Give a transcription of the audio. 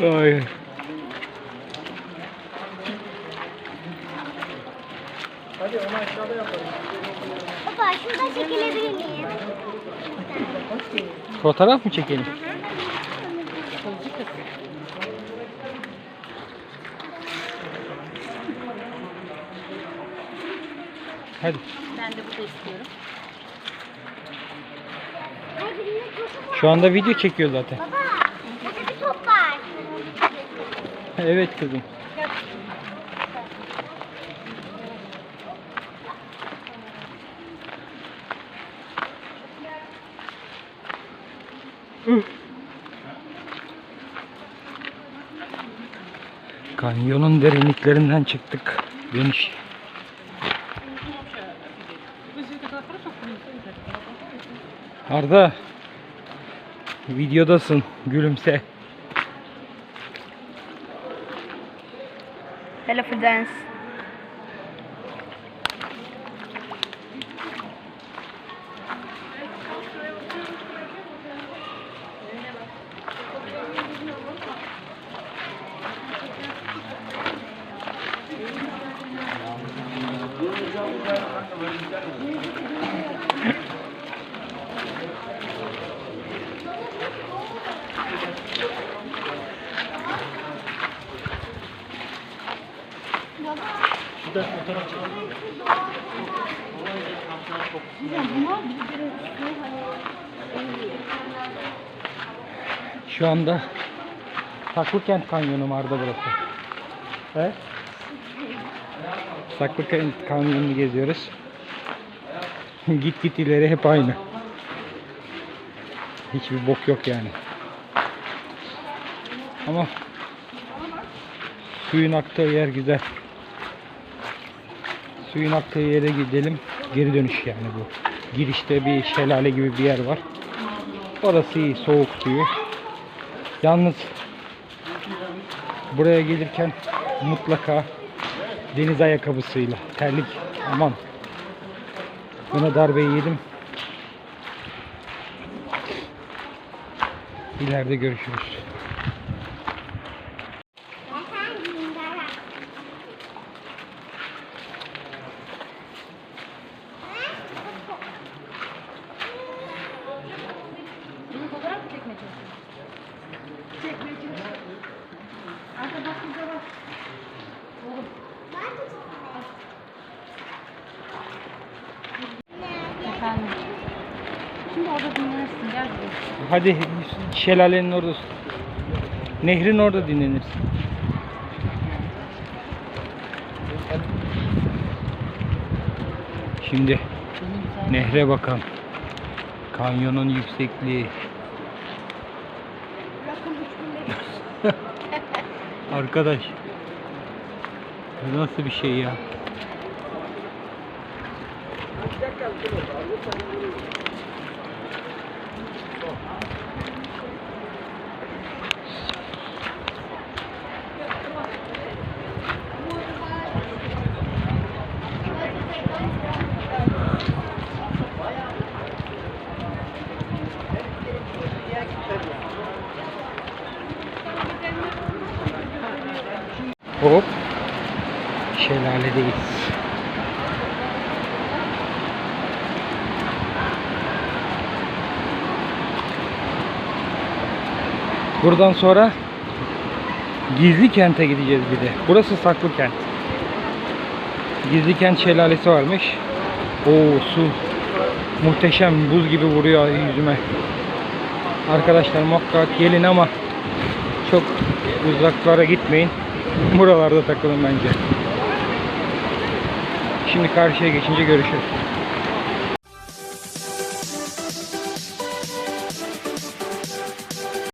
Ay. Baba şurada çekilebilir miyim? Fotoğraf mı çekelim? Hadi. Ben de burada istiyorum. Şu anda video çekiyor zaten. Baba burada bir top var. Evet kızım. Kanyonun derinliklerinden çıktık. Geniş. Arda. Videodasın. Gülümse. يلا في الدانس Thank you. Şu anda Saklıkent Kanyonu Arda burası. He? Saklıkent Kanyonu'nu geziyoruz. git git ileri hep aynı. Hiçbir bok yok yani. Ama suyun aktığı yer güzel. Suyun aktığı yere gidelim. Geri dönüş yani bu. Girişte bir şelale gibi bir yer var. Orası iyi, soğuk suyu. Yalnız buraya gelirken mutlaka deniz ayakkabısıyla terlik aman buna darbe yedim. İleride görüşürüz. Efendim Dara. Bunu fotoğraf mı çekmeye çalışıyorsun? Çekmeye çalışıyorum. Arka bak burada bak. Oğlum. Ben de Efendim. Şimdi orada dinlenirsin. Gel buraya. Hadi şelalenin orada. Nehrin orada dinlenirsin. Şimdi nehre bakalım. Kanyonun yüksekliği. Arkadaş. Bu nasıl bir şey ya? Hop. Şelaledeyiz. Buradan sonra Gizli Kent'e gideceğiz bir de. Burası Saklı Kent. Gizli Kent şelalesi varmış. Oo su muhteşem buz gibi vuruyor yüzüme. Arkadaşlar muhakkak gelin ama çok uzaklara gitmeyin. Buralarda takılın bence. Şimdi karşıya geçince görüşürüz.